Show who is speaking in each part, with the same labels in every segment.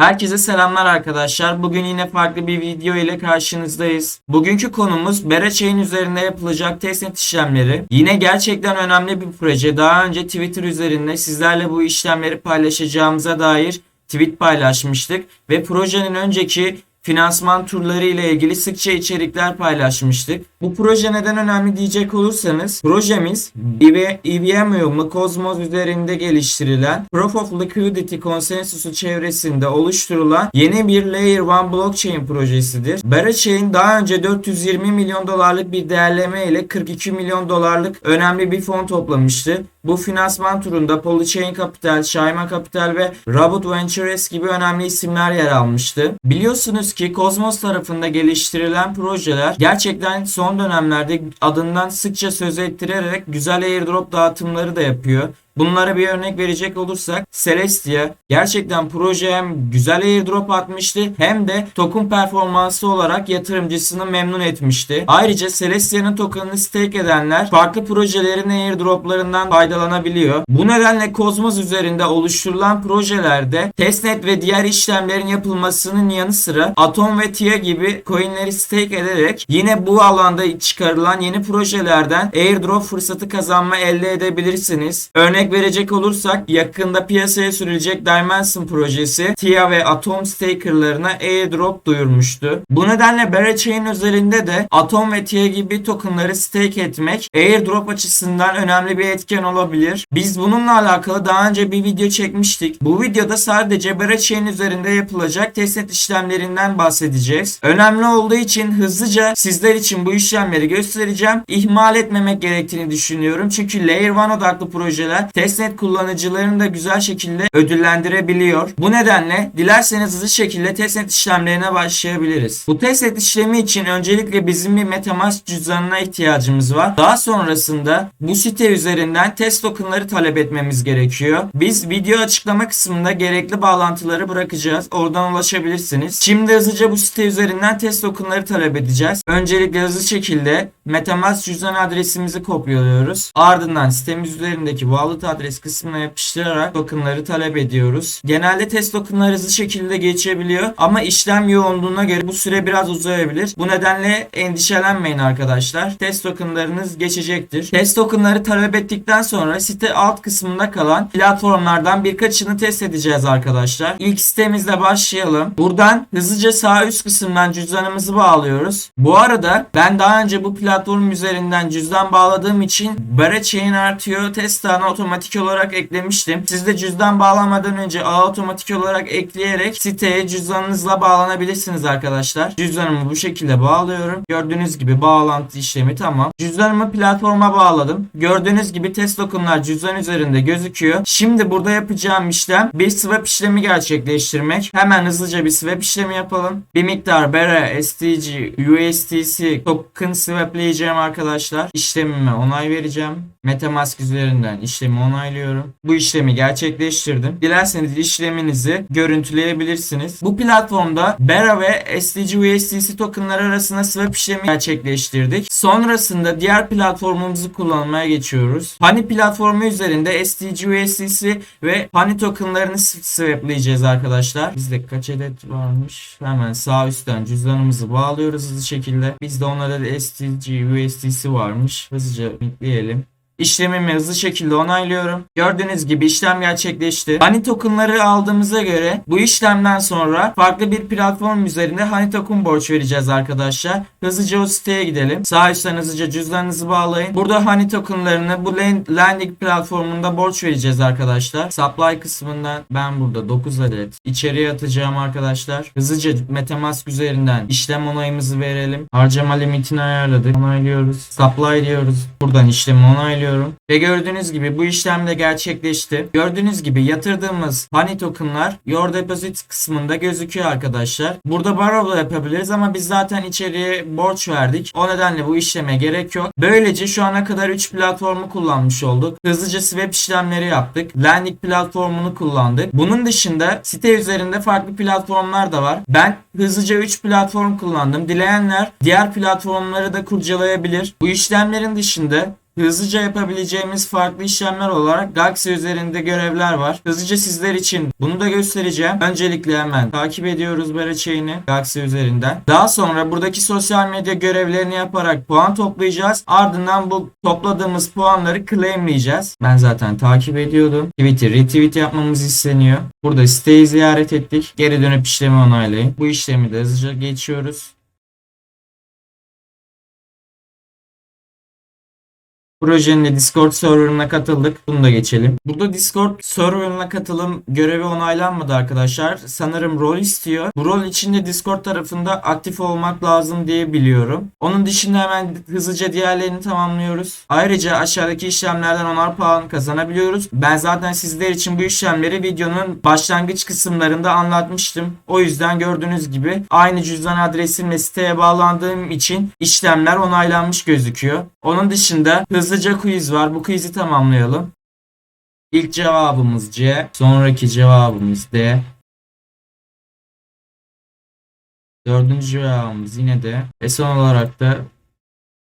Speaker 1: Herkese selamlar arkadaşlar. Bugün yine farklı bir video ile karşınızdayız. Bugünkü konumuz Berachain üzerinde yapılacak testnet işlemleri. Yine gerçekten önemli bir proje. Daha önce Twitter üzerinde sizlerle bu işlemleri paylaşacağımıza dair tweet paylaşmıştık ve projenin önceki finansman turları ile ilgili sıkça içerikler paylaşmıştık. Bu proje neden önemli diyecek olursanız projemiz EVM Cosmos üzerinde geliştirilen Proof of Liquidity konsensusu çevresinde oluşturulan yeni bir Layer 1 blockchain projesidir. Berachain daha önce 420 milyon dolarlık bir değerleme ile 42 milyon dolarlık önemli bir fon toplamıştı. Bu finansman turunda Polychain Capital, Shima Capital ve Robot Ventures gibi önemli isimler yer almıştı. Biliyorsunuz ki Cosmos tarafında geliştirilen projeler gerçekten son dönemlerde adından sıkça söz ettirerek güzel airdrop dağıtımları da yapıyor. Bunlara bir örnek verecek olursak Celestia gerçekten proje hem güzel airdrop atmıştı hem de token performansı olarak yatırımcısını memnun etmişti. Ayrıca Celestia'nın tokenını stake edenler farklı projelerin airdroplarından faydalanabiliyor. Bu nedenle Cosmos üzerinde oluşturulan projelerde testnet ve diğer işlemlerin yapılmasının yanı sıra Atom ve Tia gibi coinleri stake ederek yine bu alanda çıkarılan yeni projelerden airdrop fırsatı kazanma elde edebilirsiniz. Örnek verecek olursak yakında piyasaya sürülecek Dimension projesi Tia ve Atom stakerlarına airdrop duyurmuştu. Bu nedenle Berachain özelinde de Atom ve Tia gibi tokenları stake etmek airdrop açısından önemli bir etken olabilir. Biz bununla alakalı daha önce bir video çekmiştik. Bu videoda sadece Berachain üzerinde yapılacak testnet işlemlerinden bahsedeceğiz. Önemli olduğu için hızlıca sizler için bu işlemleri göstereceğim. İhmal etmemek gerektiğini düşünüyorum. Çünkü Layer 1 odaklı projeler testnet kullanıcılarını da güzel şekilde ödüllendirebiliyor. Bu nedenle dilerseniz hızlı şekilde testnet işlemlerine başlayabiliriz. Bu testnet işlemi için öncelikle bizim bir Metamask cüzdanına ihtiyacımız var. Daha sonrasında bu site üzerinden test tokenları talep etmemiz gerekiyor. Biz video açıklama kısmında gerekli bağlantıları bırakacağız. Oradan ulaşabilirsiniz. Şimdi hızlıca bu site üzerinden test tokenları talep edeceğiz. Öncelikle hızlı şekilde Metamask cüzdan adresimizi kopyalıyoruz. Ardından sitemiz üzerindeki wallet adres kısmına yapıştırarak tokenları talep ediyoruz. Genelde test tokenları hızlı şekilde geçebiliyor ama işlem yoğunluğuna göre bu süre biraz uzayabilir. Bu nedenle endişelenmeyin arkadaşlar. Test tokenlarınız geçecektir. Test tokenları talep ettikten sonra site alt kısmında kalan platformlardan birkaçını test edeceğiz arkadaşlar. İlk sitemizle başlayalım. Buradan hızlıca sağ üst kısımdan cüzdanımızı bağlıyoruz. Bu arada ben daha önce bu platform üzerinden cüzdan bağladığım için Berachain artıyor test ağına otomatik olarak eklemiştim. Siz de cüzdan bağlamadan önce ağı otomatik olarak ekleyerek siteye cüzdanınızla bağlanabilirsiniz arkadaşlar. Cüzdanımı bu şekilde bağlıyorum. Gördüğünüz gibi bağlantı işlemi tamam. Cüzdanımı platforma bağladım. Gördüğünüz gibi test tokenlar cüzdan üzerinde gözüküyor. Şimdi burada yapacağım işlem bir swap işlemi gerçekleştirmek. Hemen hızlıca bir swap işlemi yapalım. Bir miktar Bera, STG, USDC token swaplayacağım arkadaşlar. İşlemime onay vereceğim. Metamask üzerinden işlemi onaylıyorum. Bu işlemi gerçekleştirdim. Dilerseniz işleminizi görüntüleyebilirsiniz. Bu platformda Bera ve STG USDC tokenlar arasında swap işlemi gerçekleştirdik. Sonrasında diğer platformumuzu kullanmaya geçiyoruz. Hani platformu üzerinde STG USDC ve Hani tokenlarını swaplayacağız arkadaşlar. Bizde kaç adet varmış? Hemen sağ üstten cüzdanımızı bağlıyoruz hızlı şekilde. Bizde onlarda da STG USDC varmış. Hızlıca ekleyelim. İşlemimi hızlı şekilde onaylıyorum. Gördüğünüz gibi işlem gerçekleşti. Honey tokenları aldığımıza göre bu işlemden sonra farklı bir platform üzerinde Honey token borç vereceğiz arkadaşlar. Hızlıca o siteye gidelim. Sağ üstten hızlıca cüzdanınızı bağlayın. Burada Honey tokenlarını bu landing platformunda borç vereceğiz arkadaşlar. Supply kısmından ben burada 9 adet içeriye atacağım arkadaşlar. Hızlıca Metamask üzerinden işlem onayımızı verelim. Harcama limitini ayarladık. Onaylıyoruz. Supply diyoruz. Buradan işlemi onaylıyoruz ve gördüğünüz gibi bu işlem de gerçekleşti. Gördüğünüz gibi yatırdığımız Honey tokenlar Your Deposit kısmında gözüküyor arkadaşlar. Burada borrow da yapabiliriz ama biz zaten içeriye borç verdik. O nedenle bu işleme gerek yok. Böylece şu ana kadar 3 platformu kullanmış olduk. Hızlıca swap işlemleri yaptık. Landing platformunu kullandık. Bunun dışında site üzerinde farklı platformlar da var. Ben hızlıca 3 platform kullandım. Dileyenler diğer platformları da kurcalayabilir. Bu işlemlerin dışında hızlıca yapabileceğimiz farklı işlemler olarak Gaxi üzerinde görevler var. Hızlıca sizler için bunu da göstereceğim. Öncelikle hemen takip ediyoruz Berachain'i Gaxi üzerinden. Daha sonra buradaki sosyal medya görevlerini yaparak puan toplayacağız. Ardından bu topladığımız puanları claimleyeceğiz. Ben zaten takip ediyordum. Twitter retweet yapmamız isteniyor. Burada siteyi ziyaret ettik. Geri dönüp işlemi onaylayın. Bu işlemi de hızlıca geçiyoruz. Projenin de Discord serverına katıldık. Bunu da geçelim. Burada Discord serverına katılım görevi onaylanmadı arkadaşlar. Sanırım rol istiyor. Bu rol içinde Discord tarafında aktif olmak lazım diye biliyorum. Onun dışında hemen hızlıca diğerlerini tamamlıyoruz. Ayrıca aşağıdaki işlemlerden onar puan kazanabiliyoruz. Ben zaten sizler için bu işlemleri videonun başlangıç kısımlarında anlatmıştım. O yüzden gördüğünüz gibi aynı cüzdan adresimle siteye bağlandığım için işlemler onaylanmış gözüküyor. Onun dışında hızlıca quiz var. Bu quiz'i tamamlayalım. İlk cevabımız C. Sonraki cevabımız D. Dördüncü cevabımız yine D. Ve son olarak da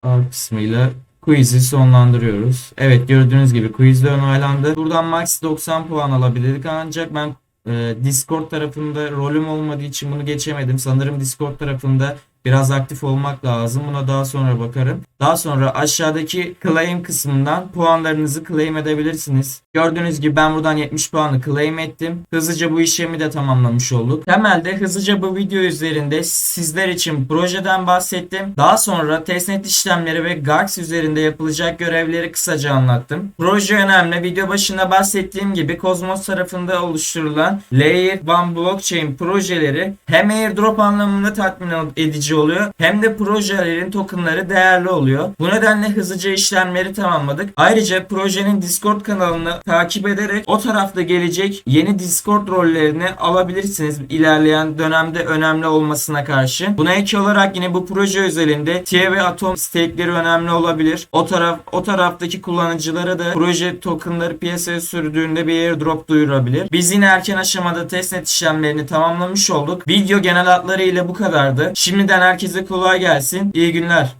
Speaker 1: A kısmıyla quiz'i sonlandırıyoruz. Evet gördüğünüz gibi quiz de onaylandı. Buradan max 90 puan alabilirdik ancak ben e, Discord tarafında rolüm olmadığı için bunu geçemedim. Sanırım Discord tarafında biraz aktif olmak lazım. Buna daha sonra bakarım. Daha sonra aşağıdaki claim kısmından puanlarınızı claim edebilirsiniz. Gördüğünüz gibi ben buradan 70 puanı claim ettim. Hızlıca bu işlemi de tamamlamış olduk. Temelde hızlıca bu video üzerinde sizler için projeden bahsettim. Daha sonra testnet işlemleri ve GARX üzerinde yapılacak görevleri kısaca anlattım. Proje önemli. Video başında bahsettiğim gibi Cosmos tarafında oluşturulan Layer 1 Blockchain projeleri hem airdrop anlamında tatmin edici oluyor hem de projelerin tokenları değerli oluyor. Bu nedenle hızlıca işlemleri tamamladık. Ayrıca projenin Discord kanalını takip ederek o tarafta gelecek yeni Discord rollerini alabilirsiniz ilerleyen dönemde önemli olmasına karşı. Buna ek olarak yine bu proje özelinde TIE ve Atom stake'leri önemli olabilir. O taraf o taraftaki kullanıcılara da proje tokenları piyasaya sürdüğünde bir airdrop duyurabilir. Biz yine erken aşamada testnet işlemlerini tamamlamış olduk. Video genel hatlarıyla bu kadardı. Şimdiden herkese kolay gelsin. İyi günler.